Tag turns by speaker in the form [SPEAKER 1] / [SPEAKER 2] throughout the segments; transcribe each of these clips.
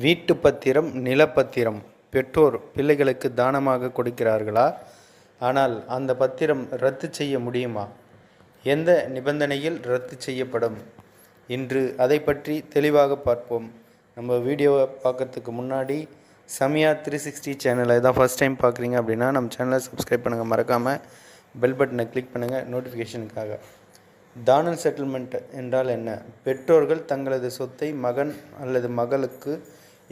[SPEAKER 1] வீட்டு பத்திரம் நிலப்பத்திரம். பெற்றோர் பிள்ளைகளுக்கு தானமாக கொடுக்கிறார்களா? ஆனால் அந்த பத்திரம் ரத்து செய்ய முடியுமா? எந்த நிபந்தனையில் ரத்து செய்யப்படும்? இன்று அதை பற்றி தெளிவாக பார்ப்போம். நம்ம வீடியோவை பார்க்கறதுக்கு முன்னாடி சமியா த்ரீ சிக்ஸ்டி சேனலை தான் ஃபஸ்ட் டைம் பார்க்குறீங்க அப்படின்னா நம்ம சேனலை சப்ஸ்கிரைப் பண்ணுங்கள் மறக்காமல் பெல் பட்டனை கிளிக் பண்ணுங்கள் நோட்டிஃபிகேஷனுக்காக தானல் செட்டில்மெண்ட் என்றால் என்ன? பெற்றோர்கள் தங்களது சொத்தை மகன் அல்லது மகளுக்கு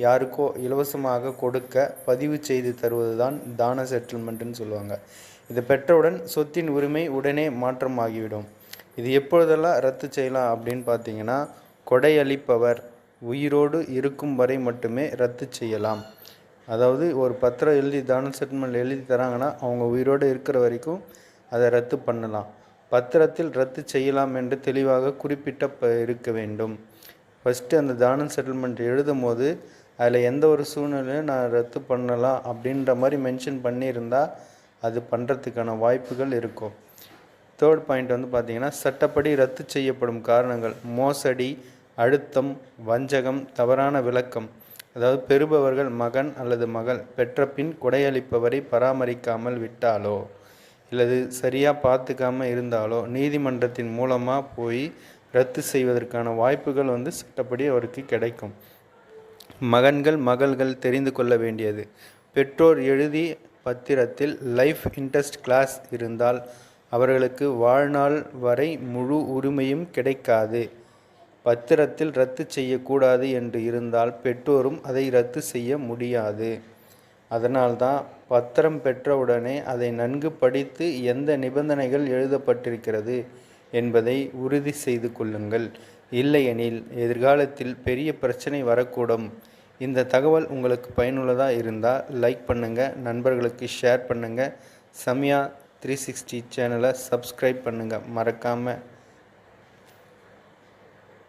[SPEAKER 1] யாருக்கோ இலவசமாக கொடுக்க பதிவு செய்து தருவதுதான் தான செட்டில்மெண்ட்னு சொல்லுவாங்க. இது பெற்றவுடன் சொத்தின் உரிமை உடனே மாற்றமாகிவிடும். இது எப்பொழுதெல்லாம் ரத்து செய்யலாம் அப்படின்னு பார்த்தீங்கன்னா கொடையளிப்பவர் உயிரோடு இருக்கும் வரை மட்டுமே ரத்து செய்யலாம். அதாவது ஒரு பத்திரம் எழுதி தான செட்டில்மெண்ட் எழுதி தராங்கன்னா அவங்க உயிரோடு இருக்கிற வரைக்கும் அதை ரத்து பண்ணலாம். பத்திரத்தில் ரத்து செய்யலாம் என்று தெளிவாக குறிப்பிட்ட இருக்க வேண்டும். ஃபஸ்ட்டு அந்த தானம் செட்டில்மெண்ட் எழுதும் போது அதில் எந்த ஒரு சூழ்நிலையும் நான் ரத்து பண்ணலாம் அப்படின்ற மாதிரி மென்ஷன் பண்ணியிருந்தால் அது பண்ணுறதுக்கான வாய்ப்புகள் இருக்கும். தேர்ட் பாயிண்ட் வந்து பார்த்திங்கன்னா சட்டப்படி ரத்து செய்யப்படும் காரணங்கள். மோசடி அழுத்தம் வஞ்சகம் தவறான விளக்கம். அதாவது பெறுபவர்கள் மகன் அல்லது மகள் பெற்ற பின் கொடையளிப்பவரை பராமரிக்காமல் விட்டாலோ இல்லது சரியாக பார்த்துக்காம இருந்தாலோ நீதிமன்றத்தின் மூலமாக போய் ரத்து செய்வதற்கான வாய்ப்புகள் வந்து சட்டப்படி அவருக்கு கிடைக்கும். மகன்கள் மகள்கள் தெரிந்து கொள்ள வேண்டியது. பெற்றோர் எழுதி பத்திரத்தில் லைஃப் இன்ட்ரெஸ்ட் கிளாஸ் இருந்தால் அவர்களுக்கு வாழ்நாள் வரை முழு உரிமையும் கிடைக்காது. பத்திரத்தில் ரத்து செய்யக்கூடாது என்று இருந்தால் பெற்றோரும் அதை ரத்து செய்ய முடியாது. அதனால்தான் பத்திரம் பெற்றவுடனே அதை நன்கு படித்து எந்த நிபந்தனைகள் எழுதப்பட்டிருக்கிறது? என்பதை உறுதி செய்து கொள்ளுங்கள். இல்லையெனில் எதிர்காலத்தில் பெரிய பிரச்சனை வரக்கூடும். இந்த தகவல் உங்களுக்கு பயனுள்ளதாக இருந்தால் லைக் பண்ணுங்கள் நண்பர்களுக்கு ஷேர் பண்ணுங்கள் சம்யா த்ரீ சிக்ஸ்டி சேனலை சப்ஸ்கிரைப் பண்ணுங்கள் மறக்காமல்